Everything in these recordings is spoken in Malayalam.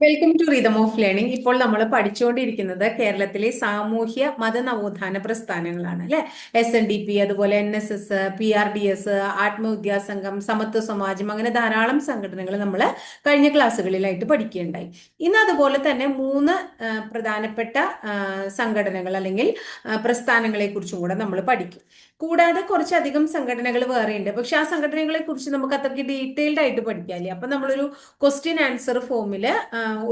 Welcome to rhythm of learning ഇപ്പോൾ നമ്മൾ പഠിച്ചുകൊണ്ടിരിക്കുന്നത് കേരളത്തിലെ സാമൂഹ്യ മത നവോത്ഥാന പ്രസ്ഥാനങ്ങളാണ് അല്ലെ? എസ് എൻ ഡി പി അതുപോലെ N S S P R D S Atmavidya Sangham സമത്വ സമാജം അങ്ങനെ ധാരാളം സംഘടനകൾ നമ്മൾ കഴിഞ്ഞ ക്ലാസ്സുകളിലായിട്ട് പഠിക്കുകയുണ്ടായി. ഇന്ന് അതുപോലെ തന്നെ മൂന്ന് പ്രധാനപ്പെട്ട സംഘടനകൾ അല്ലെങ്കിൽ പ്രസ്ഥാനങ്ങളെ കുറിച്ചും കൂടെ നമ്മൾ പഠിക്കും. കൂടാതെ കുറച്ചധികം സംഘടനകൾ വേറെയുണ്ട്. പക്ഷെ ആ സംഘടനകളെ കുറിച്ച് നമുക്ക് അത്രയ്ക്ക് ഡീറ്റെയിൽഡ് ആയിട്ട് പഠിക്കാല്ലേ അപ്പൊ നമ്മളൊരു ക്വസ്റ്റ്യൻ ആൻസർ ഫോമിൽ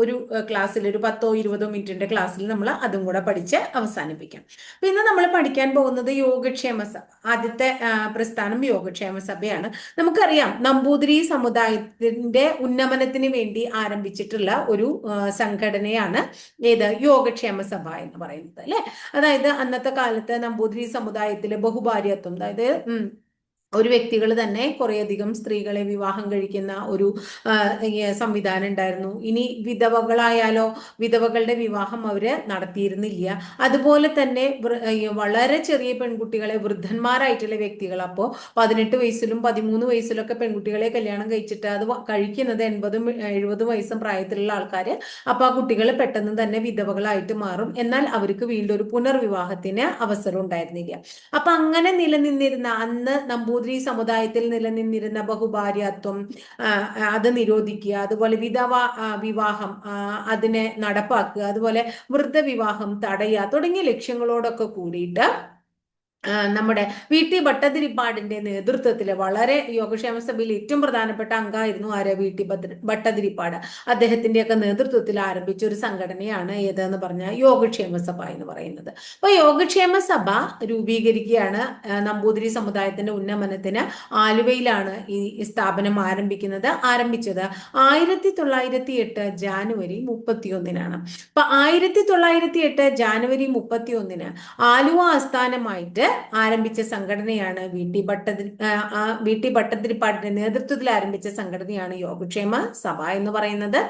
ഒരു ക്ലാസ്സിൽ ഒരു പത്തോ ഇരുപതോ മിനിറ്റിന്റെ ക്ലാസ്സിൽ നമ്മൾ അതും കൂടെ പഠിച്ച് അവസാനിപ്പിക്കാം. അപ്പൊ ഇന്ന് നമ്മൾ പഠിക്കാൻ പോകുന്നത് യോഗക്ഷേമ സഭ ആദ്യത്തെ പ്രസ്ഥാനം യോഗക്ഷേമ സഭയാണ്. നമുക്കറിയാം നമ്പൂതിരി സമുദായത്തിന്റെ ഉന്നമനത്തിന് വേണ്ടി ആരംഭിച്ചിട്ടുള്ള ഒരു സംഘടനയാണ് ഏത് യോഗക്ഷേമ സഭ എന്ന് പറയുന്നത് അല്ലെ? അതായത് അന്നത്തെ കാലത്ത് നമ്പൂതിരി സമുദായത്തിലെ ബഹുഭാര്യത്വം അതായത് ഉം, ഒരു വ്യക്തികൾ തന്നെ കുറേയധികം സ്ത്രീകളെ വിവാഹം കഴിക്കുന്ന ഒരു സംവിധാനം ഉണ്ടായിരുന്നു. ഇനി വിധവകളായാലോ വിധവകളുടെ വിവാഹം അവർ നടത്തിയിരുന്നില്ല. അതുപോലെ തന്നെ വളരെ ചെറിയ പെൺകുട്ടികളെ വൃദ്ധന്മാരായിട്ടുള്ള വ്യക്തികൾ അപ്പോൾ പതിനെട്ട് വയസ്സിലും പതിമൂന്ന് വയസ്സിലൊക്കെ പെൺകുട്ടികളെ കല്യാണം കഴിച്ചിട്ട് അത് കഴിക്കുന്നത് എൺപതും എഴുപതും വയസ്സും പ്രായത്തിലുള്ള ആൾക്കാർ അപ്പൊ ആ കുട്ടികൾ പെട്ടെന്ന് തന്നെ വിധവകളായിട്ട് മാറും. എന്നാൽ അവർക്ക് വീണ്ടും ഒരു പുനർവിവാഹത്തിന് അവസരം ഉണ്ടായിരുന്നില്ല. അപ്പൊ അങ്ങനെ നിലനിന്നിരുന്ന അന്ന് നമ്പൂതിരി സമുദായത്തിൽ നിലനിന്നിരുന്ന ബഹുഭാര്യത്വം അത് നിരോധിക്കുക അതുപോലെ വിധവ വിവാഹം അതിനെ നടപ്പാക്കുക അതുപോലെ വൃദ്ധവിവാഹം തടയുക തുടങ്ങിയ ലക്ഷ്യങ്ങളോടൊക്കെ കൂടിയിട്ട് നമ്മുടെ വി ടി ഭട്ടതിരിപ്പാടിന്റെ നേതൃത്വത്തിൽ വളരെ യോഗക്ഷേമ സഭയിൽ ഏറ്റവും പ്രധാനപ്പെട്ട അംഗമായിരുന്നു ആര് വി ടി ഭട്ടതിരിപ്പാട്. അദ്ദേഹത്തിന്റെയൊക്കെ നേതൃത്വത്തിൽ ആരംഭിച്ച ഒരു സംഘടനയാണ് ഏതെന്ന് പറഞ്ഞാൽ യോഗക്ഷേമ സഭ എന്ന് പറയുന്നത്. അപ്പൊ യോഗക്ഷേമ സഭ രൂപീകരിക്കുകയാണ് നമ്പൂതിരി സമുദായത്തിന്റെ ഉന്നമനത്തിന് ആലുവയിലാണ് ഈ സ്ഥാപനം ആരംഭിക്കുന്നത് ആരംഭിച്ചത് ആയിരത്തി തൊള്ളായിരത്തി എട്ട് ജാനുവരി മുപ്പത്തിയൊന്നിനാണ്. അപ്പൊ ആയിരത്തി തൊള്ളായിരത്തി എട്ട് ജാനുവരി മുപ്പത്തിയൊന്നിന് ആലുവ ആസ്ഥാനമായിട്ട് ആരംഭിച്ച സംഘടനയാണ് വി ടി ആ, വി ടി ഭട്ടതിരിപ്പാടിന്റെ നേതൃത്വത്തിൽ ആരംഭിച്ച സംഘടനയാണ് യോഗക്ഷേമ സഭ എന്ന് പറയുന്നത്.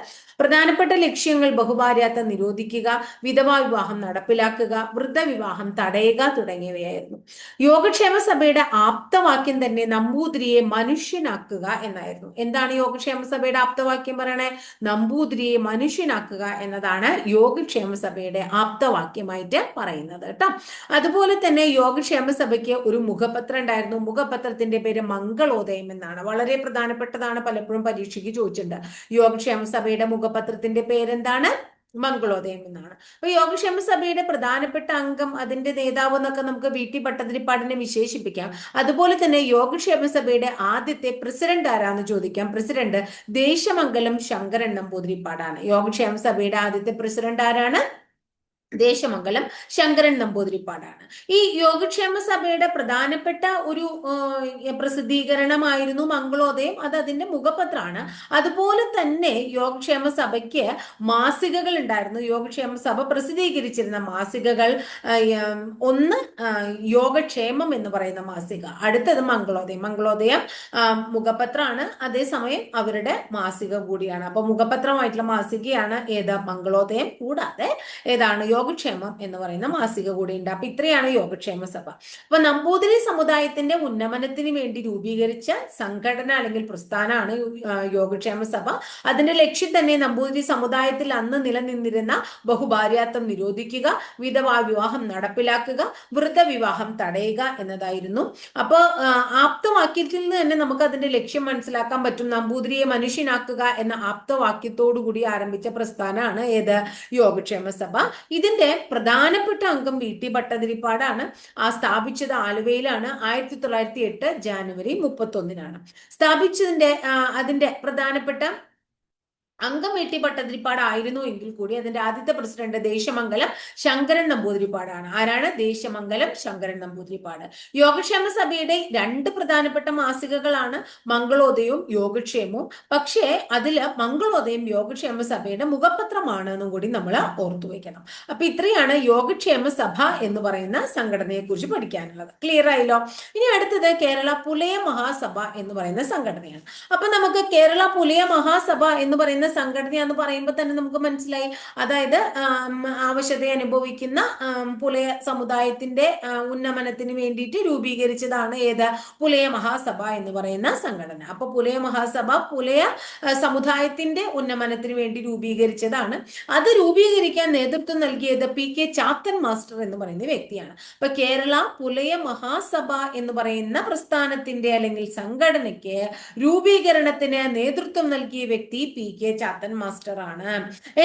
പ്രധാനപ്പെട്ട ലക്ഷ്യങ്ങൾ ബഹുഭാര്യാത്ത നിരോധിക്കുക വിധവാ വിവാഹം നടപ്പിലാക്കുക വൃദ്ധവിവാഹം തടയുക തുടങ്ങിയവയായിരുന്നു. യോഗക്ഷേമ സഭയുടെ ആപ്തവാക്യം തന്നെ നമ്പൂതിരിയെ മനുഷ്യനാക്കുക എന്നായിരുന്നു. എന്താണ് യോഗക്ഷേമ സഭയുടെ ആപ്തവാക്യം പറയണേ? നമ്പൂതിരിയെ മനുഷ്യനാക്കുക എന്നതാണ് യോഗക്ഷേമ സഭയുടെ ആപ്തവാക്യമായിട്ട് പറയുന്നത് കേട്ടോ. അതുപോലെ തന്നെ യോഗക്ഷേമ സഭയ്ക്ക് ഒരു മുഖപത്രം ഉണ്ടായിരുന്നു. മുഖപത്രത്തിന്റെ പേര് മംഗളോദയം എന്നാണ്. വളരെ പ്രധാനപ്പെട്ടതാണ്. പലപ്പോഴും പരീക്ഷയ്ക്ക് ചോദിച്ചിട്ടുണ്ട്. യോഗക്ഷേമ സഭയുടെ മുഖപത്രത്തിന്റെ പേരെന്താണ്? മംഗളോദയം എന്നാണ്. അപ്പൊ യോഗക്ഷേമ സഭയുടെ പ്രധാനപ്പെട്ട അംഗം അതിന്റെ നേതാവ് എന്നൊക്കെ നമുക്ക് വി ടി ഭട്ടതിരിപ്പാടിനെ വിശേഷിപ്പിക്കാം. അതുപോലെ തന്നെ യോഗക്ഷേമ സഭയുടെ ആദ്യത്തെ പ്രസിഡന്റ് ആരാന്ന് ചോദിക്കാം. പ്രസിഡന്റ് ദേശമംഗലം ശങ്കരൻ നമ്പൂതിരിപ്പാടാണ്. യോഗക്ഷേമ സഭയുടെ ആദ്യത്തെ പ്രസിഡന്റ് ആരാണ്? ദേശമംഗലം ശങ്കരൻ നമ്പൂതിരിപ്പാടാണ്. ഈ യോഗക്ഷേമ സഭയുടെ പ്രധാനപ്പെട്ട ഒരു പ്രസിദ്ധീകരണമായിരുന്നു മംഗളോദയം. അത് അതിന്റെ മുഖപത്രമാണ്. അതുപോലെ തന്നെ യോഗക്ഷേമ സഭയ്ക്ക് മാസികകൾ ഉണ്ടായിരുന്നു. യോഗക്ഷേമ സഭ പ്രസിദ്ധീകരിച്ചിരുന്ന മാസികകൾ ഒന്ന് യോഗക്ഷേമം എന്ന് പറയുന്ന മാസിക. അടുത്തത് മംഗളോദയം. മംഗളോദയം മുഖപത്രമാണ്. അതേസമയം അവരുടെ മാസിക കൂടിയാണ്. അപ്പൊ മുഖപത്രമായിട്ടുള്ള മാസികയാണ് ഏതാ? മംഗളോദയം. കൂടാതെ ഏതാണ്? യോഗക്ഷേമം എന്ന് പറയുന്ന മാസിക കൂടിയുണ്ട്. അപ്പൊ ഇത്രയാണ് യോഗക്ഷേമ സഭ. അപ്പൊ നമ്പൂതിരി സമുദായത്തിന്റെ ഉന്നമനത്തിന് വേണ്ടി രൂപീകരിച്ച സംഘടന അല്ലെങ്കിൽ പ്രസ്ഥാനമാണ് യോഗക്ഷേമ സഭ. അതിന്റെ ലക്ഷ്യം തന്നെ നമ്പൂതിരി സമുദായത്തിൽ അന്ന് നിലനിന്നിരുന്ന ബഹുഭാര്യാത്വം നിരോധിക്കുക വിധവാ വിവാഹം നടപ്പിലാക്കുക വൃദ്ധവിവാഹം തടയുക എന്നതായിരുന്നു. അപ്പോൾ ആപ്തവാക്യത്തിൽ നിന്ന് തന്നെ നമുക്ക് അതിന്റെ ലക്ഷ്യം മനസ്സിലാക്കാൻ പറ്റും. നമ്പൂതിരിയെ മനുഷ്യനാക്കുക എന്ന ആപ്തവാക്യത്തോടു കൂടി ആരംഭിച്ച പ്രസ്ഥാനമാണ് ഏത്? യോഗക്ഷേമ സഭ. ഇതിന്റെ പ്രധാനപ്പെട്ട അംഗം വി ടി ഭട്ടതിരിപ്പാടാണ്. ആ സ്ഥാപിച്ചത് ആലുവയിലാണ്. ആയിരത്തി തൊള്ളായിരത്തി എട്ട് ജാനുവരി മുപ്പത്തൊന്നിനാണ്. സ്ഥാപിച്ചതിന്റെ അതിന്റെ പ്രധാനപ്പെട്ട അംഗം വെട്ടി പട്ടതിരിപ്പാടായിരുന്നു എങ്കിൽ കൂടി അതിന്റെ ആദ്യത്തെ പ്രസിഡന്റ് ദേശമംഗലം ശങ്കരൻ നമ്പൂതിരിപ്പാടാണ്. ആരാണ്? ദേശമംഗലം ശങ്കരൻ നമ്പൂതിരിപ്പാട്. യോഗക്ഷേമ സഭയുടെ രണ്ട് പ്രധാനപ്പെട്ട മാസികകളാണ് മംഗളോദയവും യോഗക്ഷേമവും. പക്ഷേ അതിൽ മംഗളോദയം യോഗക്ഷേമ സഭയുടെ മുഖപത്രമാണ് എന്നും കൂടി നമ്മൾ ഓർത്തു വെക്കണം. അപ്പൊ ഇത്രയാണ് യോഗക്ഷേമ സഭ എന്ന് പറയുന്ന സംഘടനയെ കുറിച്ച് പഠിക്കാനുള്ളത്. ക്ലിയർ ആയല്ലോ? ഇനി അടുത്തത് കേരള പുലയ മഹാസഭ എന്ന് പറയുന്ന സംഘടനയാണ്. അപ്പൊ നമുക്ക് കേരള പുലയ മഹാസഭ എന്ന് പറയുന്ന സംഘടനയാന്ന് പറയുമ്പോൾ തന്നെ നമുക്ക് മനസ്സിലായി. അതായത് ആവശ്യത അനുഭവിക്കുന്ന പുലയ സമുദായത്തിന്റെ ഉന്നമനത്തിന് വേണ്ടിയിട്ട് രൂപീകരിച്ചതാണ് ഏത്? പുലയ മഹാസഭ എന്ന് പറയുന്ന സംഘടന. അപ്പൊ പുലയ മഹാസഭ പുലയ സമുദായത്തിന്റെ ഉന്നമനത്തിന് വേണ്ടി രൂപീകരിച്ചതാണ്. അത് രൂപീകരിക്കാൻ നേതൃത്വം നൽകിയത് പി കെ ചാത്തൻ മാസ്റ്റർ എന്ന് പറയുന്ന വ്യക്തിയാണ്. അപ്പൊ കേരള പുലയ മഹാസഭ എന്ന് പറയുന്ന പ്രസ്ഥാനത്തിന്റെ അല്ലെങ്കിൽ സംഘടനയ്ക്ക് രൂപീകരണത്തിന് നേതൃത്വം നൽകിയ വ്യക്തി പി കെ ചാത്തൻ മാസ്റ്റർ ആണ്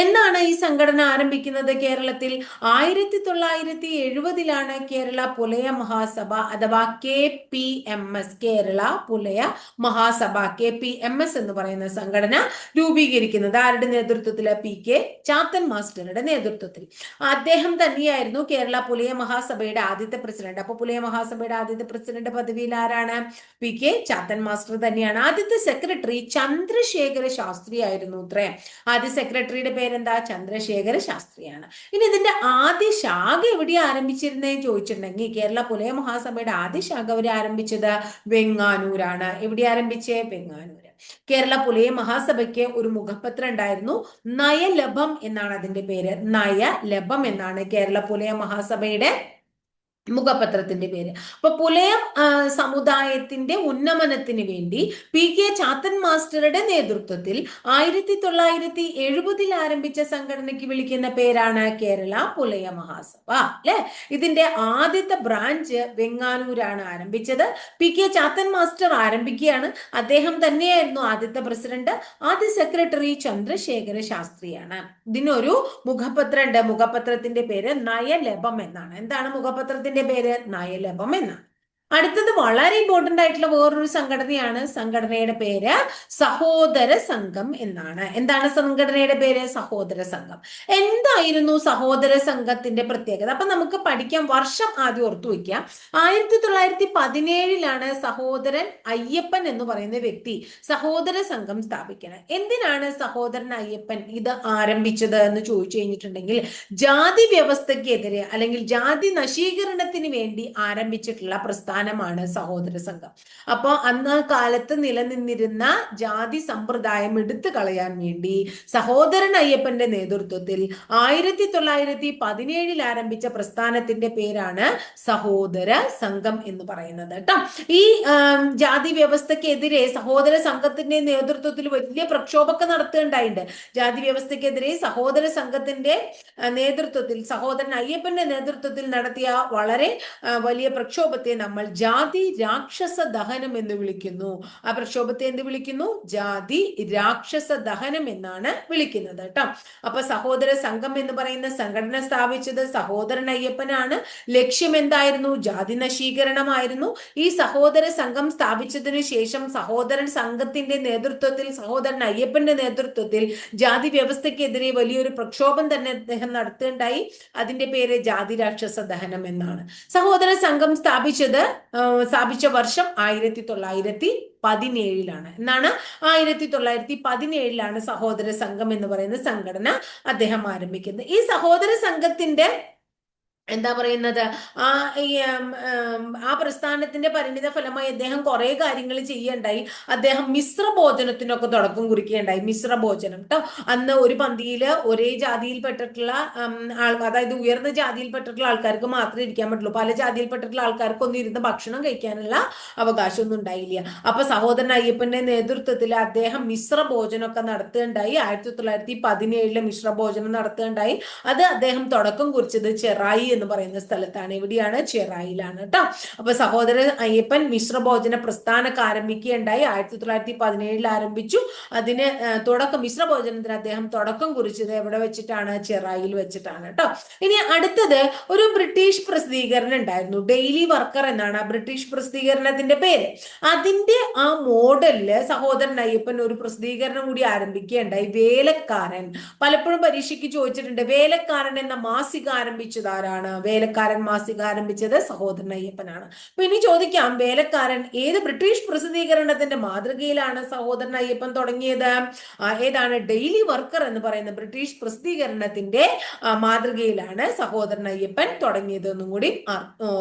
എന്നാണ് ഈ സംഘടന ആരംഭിക്കുന്നത് കേരളത്തിൽ? ആയിരത്തി തൊള്ളായിരത്തി എഴുപതിലാണ് കേരള പുലയ മഹാസഭ അഥവാ K P M S Kerala Pulaya Mahasabha K P M S എന്ന് പറയുന്ന സംഘടന രൂപീകരിക്കുന്നത്. ആരുടെ നേതൃത്വത്തിൽ പി കെ ചാത്തൻ മാസ്റ്ററുടെ നേതൃത്വത്തിൽ. അദ്ദേഹം തന്നെയായിരുന്നു കേരള പുലയ മഹാസഭയുടെ ആദ്യത്തെ പ്രസിഡന്റ്. അപ്പൊ പുലയ മഹാസഭയുടെ ആദ്യത്തെ പ്രസിഡന്റ് പദവിയിൽ ആരാണ്? പി കെ ചാത്തൻ മാസ്റ്റർ തന്നെയാണ്. ആദ്യത്തെ സെക്രട്ടറി ചന്ദ്രശേഖര ശാസ്ത്രി ആയിരുന്നു. ഇത്രേ ആദ്യ സെക്രട്ടറിയുടെ പേരെന്താ? ചന്ദ്രശേഖര ശാസ്ത്രിയാണ്. ഇനി ഇതിന്റെ ആദ്യ ശാഖ എവിടെ ആരംഭിച്ചിരുന്നേ ചോദിച്ചിട്ടുണ്ടെങ്കിൽ കേരള പുലയ മഹാസഭയുടെ ആദ്യ ശാഖ അവർ ആരംഭിച്ചത്? വെങ്ങാനൂരാണ്. എവിടെ ആരംഭിച്ചേ? വെങ്ങാനൂർ കേരള പുലയ മഹാസഭയ്ക്ക് ഒരു മുഖപത്രം ഉണ്ടായിരുന്നു. നയലഭം എന്നാണ് അതിന്റെ പേര്. നയലഭം എന്നാണ് കേരള പുലയ മഹാസഭയുടെ മുഖപത്രത്തിന്റെ പേര്. അപ്പൊ പുലയം സമുദായത്തിന്റെ ഉന്നമനത്തിന് വേണ്ടി പി. കെ. ചാത്തൻ മാസ്റ്ററുടെ നേതൃത്വത്തിൽ ആയിരത്തി തൊള്ളായിരത്തി എഴുപതിൽ ആരംഭിച്ച സംഘടനയ്ക്ക് വിളിക്കുന്ന പേരാണ് കേരള പുലയ മഹാസഭ അല്ലെ? ഇതിന്റെ ആദ്യത്തെ ബ്രാഞ്ച് വെങ്ങാനൂരാണ് ആരംഭിച്ചത്. പി. കെ. ചാത്തൻ മാസ്റ്റർ ആരംഭിക്കുകയാണ്. അദ്ദേഹം തന്നെയായിരുന്നു ആദ്യത്തെ പ്രസിഡന്റ്. ആദ്യ സെക്രട്ടറി ചന്ദ്രശേഖര ശാസ്ത്രിയാണ്. ഇതിനൊരു മുഖപത്രം ഉണ്ട് മുഖപത്രത്തിന്റെ പേര് നയലഭം എന്നാണ്. എന്താണ് മുഖപത്രത്തിന്റെ പേര് നയലഭം എന്നാണ് അടുത്തത് വളരെ ഇമ്പോർട്ടന്റ് ആയിട്ടുള്ള വേറൊരു സംഘടനയാണ് സംഘടനയുടെ പേര് സഹോദര സംഘം എന്നാണ്. എന്താണ് സംഘടനയുടെ പേര്? സഹോദര സംഘം. എന്തായിരുന്നു സഹോദര സംഘത്തിന്റെ പ്രത്യേകത? അപ്പൊ നമുക്ക് പഠിക്കാം. വർഷം ആദ്യം ഓർത്തു വയ്ക്കാം. ആയിരത്തി തൊള്ളായിരത്തി പതിനേഴിലാണ് സഹോദരൻ അയ്യപ്പൻ എന്ന് പറയുന്ന വ്യക്തി സഹോദര സംഘം സ്ഥാപിക്കുന്നത് എന്തിനാണ് സഹോദരൻ അയ്യപ്പൻ ഇത് ആരംഭിച്ചത് എന്ന് ചോദിച്ചു കഴിഞ്ഞിട്ടുണ്ടെങ്കിൽ ജാതി വ്യവസ്ഥയ്ക്കെതിരെ അല്ലെങ്കിൽ ജാതി നശീകരണത്തിന് വേണ്ടി ആരംഭിച്ചിട്ടുള്ള പ്രസ്ഥാനമാണ് സഹോദര സംഘം. അപ്പോൾ അന്ന് കാലത്ത് നിലനിന്നിരുന്ന ജാതി സമ്പ്രദായം എടുത്തു കളയാൻ വേണ്ടി സഹോദരൻ അയ്യപ്പന്റെ നേതൃത്വത്തിൽ ആയിരത്തി തൊള്ളായിരത്തി പതിനേഴിൽ ആരംഭിച്ച പ്രസ്ഥാനത്തിന്റെ പേരാണ് സഹോദര സംഘം എന്ന് പറയുന്നത് കേട്ടോ. ഈ ജാതി വ്യവസ്ഥക്കെതിരെ സഹോദര സംഘത്തിന്റെ നേതൃത്വത്തിൽ വലിയ പ്രക്ഷോഭമൊക്കെ നടത്തുകയുണ്ടായിട്ടുണ്ട് ജാതി വ്യവസ്ഥക്കെതിരെ സഹോദര സംഘത്തിന്റെ നേതൃത്വത്തിൽ സഹോദരൻ അയ്യപ്പന്റെ നേതൃത്വത്തിൽ നടത്തിയ വളരെ വലിയ പ്രക്ഷോഭത്തെ നമ്മൾ ജാതി രാക്ഷസ ദഹനം എന്ന് വിളിക്കുന്നു. ആ പ്രക്ഷോഭത്തെ എന്ത് വിളിക്കുന്നു? ജാതി രാക്ഷസ ദഹനം എന്നാണ് വിളിക്കുന്നത് കേട്ടോ. അപ്പൊ സഹോദര സംഘം എന്ന് പറയുന്ന സംഘടന സ്ഥാപിച്ചത് സഹോദരൻ അയ്യപ്പനാണ്. ലക്ഷ്യം എന്തായിരുന്നു? ജാതി നശീകരണമായിരുന്നു. ഈ സഹോദര സംഘം സ്ഥാപിച്ചതിനു ശേഷം സഹോദരൻ സംഘത്തിന്റെ നേതൃത്വത്തിൽ സഹോദരൻ അയ്യപ്പന്റെ നേതൃത്വത്തിൽ ജാതി വ്യവസ്ഥയ്ക്കെതിരെ വലിയൊരു പ്രക്ഷോഭം തന്നെ അദ്ദേഹം നടത്തുകയുണ്ടായി. അതിന്റെ പേര് ജാതി രാക്ഷസ ദഹനം എന്നാണ്. സഹോദര സംഘം സ്ഥാപിച്ചത് സ്ഥാപിച്ച വർഷം ആയിരത്തി തൊള്ളായിരത്തി പതിനേഴിലാണ്. എന്നാണ് ആയിരത്തി തൊള്ളായിരത്തി പതിനേഴിലാണ് സഹോദര സംഘം എന്ന് പറയുന്ന സംഘടന അദ്ദേഹം ആരംഭിക്കുന്നത്. ഈ സഹോദര സംഘത്തിന്റെ എന്താ പറയുന്നത്? ആ ആ പ്രസ്ഥാനത്തിന്റെ പരിണിത ഫലമായി അദ്ദേഹം കുറെ കാര്യങ്ങൾ ചെയ്യണ്ടായി. അദ്ദേഹം മിശ്ര ഭോജനത്തിനൊക്കെ തുടക്കം കുറിക്കുകയുണ്ടായി മിശ്ര ഭോജനം കേട്ടോ അന്ന് ഒരു പന്തിയിൽ ഒരേ ജാതിയിൽപ്പെട്ടിട്ടുള്ള ആൾ അതായത് ഉയർന്ന ജാതിയിൽപ്പെട്ടിട്ടുള്ള ആൾക്കാർക്ക് മാത്രമേ ഇരിക്കാൻ പറ്റുള്ളൂ. പല ജാതിയിൽപ്പെട്ടിട്ടുള്ള ആൾക്കാർക്കൊന്നും ഇരുന്ന് ഭക്ഷണം കഴിക്കാനുള്ള അവകാശമൊന്നും ഉണ്ടായില്ല. അപ്പൊ സഹോദരൻ അയ്യപ്പന്റെ നേതൃത്വത്തിൽ അദ്ദേഹം മിശ്ര ഭോജനമൊക്കെ നടത്തുകയുണ്ടായി. ആയിരത്തി തൊള്ളായിരത്തി പതിനേഴിൽ മിശ്ര ഭോജനം നടത്തുകയുണ്ടായി. അത് അദ്ദേഹം തുടക്കം കുറിച്ചത് ചെറായി എന്ന് പറയുന്ന സ്ഥലത്താണ്. എവിടെയാണ് ചെറായിലാണ് കേട്ടോ അപ്പൊ സഹോദരൻ അയ്യപ്പൻ മിശ്രഭോജന പ്രസ്ഥാനമൊക്കെ ആരംഭിക്കുകയുണ്ടായി. ആയിരത്തി തൊള്ളായിരത്തി പതിനേഴിൽ ആരംഭിച്ചു. അതിന് തുടക്കം മിശ്രഭോജനത്തിന് അദ്ദേഹം തുടക്കം കുറിച്ചത് എവിടെ വെച്ചിട്ടാണ്? ചെറായിൽ വെച്ചിട്ടാണ് കേട്ടോ ഇനി അടുത്തത് ഒരു ബ്രിട്ടീഷ് പ്രസിദ്ധീകരണം ഉണ്ടായിരുന്നു. ഡെയിലി വർക്കർ എന്നാണ് ആ ബ്രിട്ടീഷ് പ്രസിദ്ധീകരണത്തിന്റെ പേര്. അതിന്റെ ആ മോഡലിൽ സഹോദരൻ അയ്യപ്പൻ ഒരു പ്രസിദ്ധീകരണം കൂടി ആരംഭിക്കുകയുണ്ടായി. വേലക്കാരൻ. പലപ്പോഴും പരീക്ഷയ്ക്ക് ചോദിച്ചിട്ടുണ്ട് വേലക്കാരൻ എന്ന മാസിക ആരംഭിച്ചത് ആരാണ്? വേലക്കാരൻ മാസിക ആരംഭിച്ചത്? സഹോദരൻ അയ്യപ്പനാണ് അപ്പൊ ഇനി ചോദിക്കാം വേലക്കാരൻ ഏത് ബ്രിട്ടീഷ് പ്രസിദ്ധീകരണത്തിന്റെ മാതൃകയിലാണ് സഹോദരൻ അയ്യപ്പൻ തുടങ്ങിയത് ഏതാണ് ഡെയിലി വർക്കർ എന്ന് പറയുന്ന ബ്രിട്ടീഷ് പ്രസിദ്ധീകരണത്തിന്റെ മാതൃകയിലാണ് സഹോദരൻ അയ്യപ്പൻ തുടങ്ങിയത് എന്നും കൂടി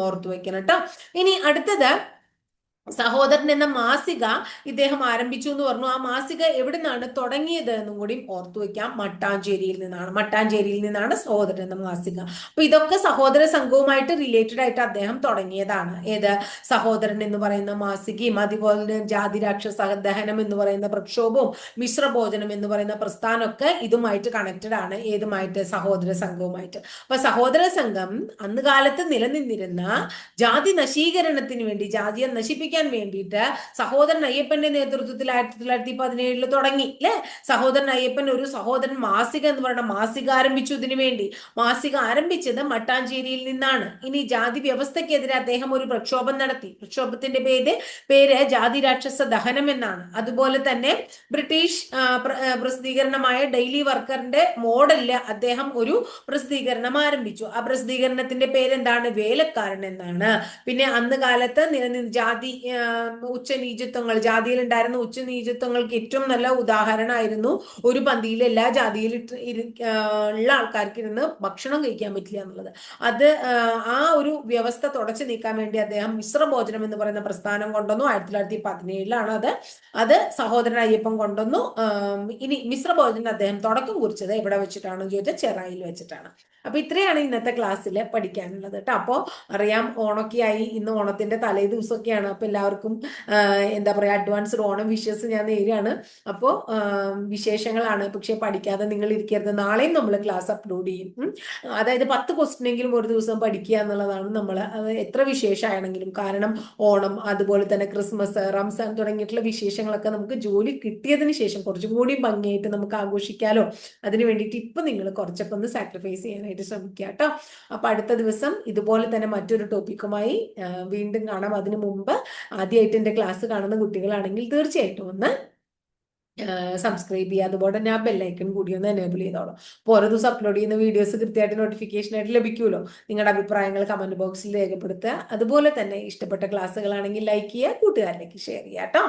ഓർത്തു വെക്കണം കേട്ടോ. ഇനി അടുത്തത് സഹോദരൻ എന്ന മാസിക ഇദ്ദേഹം ആരംഭിച്ചു എന്ന് പറഞ്ഞു. ആ മാസിക എവിടെ നിന്നാണ് തുടങ്ങിയത് എന്നും കൂടി ഓർത്തു വെക്കാം. മട്ടാഞ്ചേരിയിൽ നിന്നാണ്. മട്ടാഞ്ചേരിയിൽ നിന്നാണ് സഹോദരൻ എന്ന മാസിക. അപ്പൊ ഇതൊക്കെ സഹോദര സംഘവുമായിട്ട് റിലേറ്റഡ് ആയിട്ട് അദ്ദേഹം തുടങ്ങിയതാണ്. ഏത്? സഹോദരൻ എന്ന് പറയുന്ന മാസികയും അതുപോലെ തന്നെ ജാതി രാക്ഷസ ദഹനം എന്ന് പറയുന്ന പ്രക്ഷോഭവും മിശ്രഭോജനം എന്ന് പറയുന്ന പ്രസ്ഥാനമൊക്കെ ഇതുമായിട്ട് കണക്റ്റഡ് ആണ്. ഏതുമായിട്ട്? സഹോദര സംഘവുമായിട്ട്. അപ്പൊ സഹോദര സംഘം അന്ന് കാലത്ത് നിലനിന്നിരുന്ന ജാതി നശീകരണത്തിന് വേണ്ടി ജാതിയെ നശിപ്പിക്കാൻ വേണ്ടിയിട്ട് സഹോദരൻ അയ്യപ്പന്റെ നേതൃത്വത്തിൽ ആയിരത്തി തൊള്ളായിരത്തി പതിനേഴിൽ തുടങ്ങി അല്ലെ സഹോദരൻ അയ്യപ്പൻ ഒരു സഹോദരൻ മാസിക എന്ന് പറയുന്ന മാസിക ആരംഭിച്ചു ഇതിനു വേണ്ടി. മാസിക ആരംഭിച്ചത് മട്ടാഞ്ചേരിയിൽ നിന്നാണ്. ഇനി ജാതി വ്യവസ്ഥക്കെതിരെ അദ്ദേഹം ഒരു പ്രക്ഷോഭം നടത്തി. പ്രക്ഷോഭത്തിന്റെ പേര് പേര് ജാതി രാക്ഷസ ദഹനം എന്നാണ്. അതുപോലെ തന്നെ ബ്രിട്ടീഷ് പ്രസിദ്ധീകരണമായ ഡെയിലി വർക്കറിന്റെ മോഡലിൽ അദ്ദേഹം ഒരു പ്രസിദ്ധീകരണം ആരംഭിച്ചു. ആ പ്രസിദ്ധീകരണത്തിന്റെ പേരെന്താണ്? വേലക്കാരൻ എന്നാണ്. പിന്നെ അന്ന് കാലത്ത് ജാതി ഉച്ചനീചത്വങ്ങൾ. ജാതിയിൽ ഉണ്ടായിരുന്ന ഉച്ചനീചിത്വങ്ങൾക്ക് ഏറ്റവും നല്ല ഉദാഹരണമായിരുന്നു ഒരു പന്തിയിൽ എല്ലാ ജാതിയിൽ ഉള്ള ആൾക്കാർക്ക് ഇരുന്ന് ഭക്ഷണം കഴിക്കാൻ പറ്റില്ല എന്നുള്ളത്. അത് ആ, ഒരു വ്യവസ്ഥ തുടച്ചു നീക്കാൻ വേണ്ടി അദ്ദേഹം മിശ്രഭോജനം എന്ന് പറയുന്ന പ്രസ്ഥാനം കൊണ്ടുവന്നു. ആയിരത്തി തൊള്ളായിരത്തി പതിനേഴിലാണ് അത്. അത് സഹോദരൻ അയ്യപ്പൻ കൊണ്ടുവന്നു. ഇനി ഇനി മിശ്രഭോജനം അദ്ദേഹം തുടക്കം കുറിച്ചത് എവിടെ വെച്ചിട്ടാണെന്ന് ചോദിച്ചാൽ ചെറായിൽ വെച്ചിട്ടാണ്. അപ്പൊ ഇത്രയാണ് ഇന്നത്തെ ക്ലാസ്സിൽ പഠിക്കാനുള്ളത് കേട്ടോ. അപ്പോൾ അറിയാം ഓണൊക്കെയായി. ഇന്ന് ഓണത്തിന്റെ തലേ ദിവസമൊക്കെയാണ് അപ്പൊ എല്ലാവർക്കും എന്താ പറയുക അഡ്വാൻസ്ഡ് ഓണം വിഷസ് ഞാൻ നേരാണ് അപ്പോൾ വിശേഷങ്ങളാണ്. പക്ഷേ പഠിക്കാതെ നിങ്ങൾ ഇരിക്കരുത്. നാളെയും നമ്മൾ ക്ലാസ് അപ്ലോഡ് ചെയ്യും. അതായത് പത്ത് ക്വസ്റ്റ്യൻ എങ്കിലും ഒരു ദിവസം പഠിക്കുക എന്നുള്ളതാണ് നമ്മൾ എത്ര വിശേഷമാണെങ്കിലും കാരണം ഓണം അതുപോലെ തന്നെ ക്രിസ്മസ് റംസാൻ തുടങ്ങിയിട്ടുള്ള വിശേഷങ്ങളൊക്കെ നമുക്ക് ജോലി കിട്ടിയതിന് ശേഷം കുറച്ചും കൂടി ഭംഗിയായിട്ട് നമുക്ക് ആഘോഷിക്കാലോ. അതിന് വേണ്ടിയിട്ട് ഇപ്പം നിങ്ങൾ കുറച്ചൊക്കെ ഒന്ന് സാക്രിഫൈസ് ചെയ്യാനായിട്ട് ശ്രമിക്കുക കേട്ടോ. അപ്പം അടുത്ത ദിവസം ഇതുപോലെ തന്നെ മറ്റൊരു ടോപ്പിക്കുമായി വീണ്ടും കാണാം. അതിനു മുമ്പ് ആദ്യമായിട്ട് എന്റെ ക്ലാസ് കാണുന്ന കുട്ടികളാണെങ്കിൽ തീർച്ചയായിട്ടും ഒന്ന് സബ്സ്ക്രൈബ് ചെയ്യുക. അതുപോലെ തന്നെ ആ ബെല്ലൈക്കൺ കൂടി ഒന്ന് എനേബിൾ ചെയ്തോളൂ. അപ്പോൾ ഓരോ ദിവസം അപ്ലോഡ് ചെയ്യുന്ന വീഡിയോസ് കൃത്യമായിട്ട് നോട്ടിഫിക്കേഷൻ ആയിട്ട് ലഭിക്കുമല്ലോ. നിങ്ങളുടെ അഭിപ്രായങ്ങൾ കമന്റ് ബോക്സിൽ രേഖപ്പെടുത്തുക. അതുപോലെ തന്നെ ഇഷ്ടപ്പെട്ട ക്ലാസ്സുകളാണെങ്കിൽ ലൈക്ക് ചെയ്യുക കൂട്ടുകാരിലേക്ക് ഷെയർ ചെയ്യുക കേട്ടോ.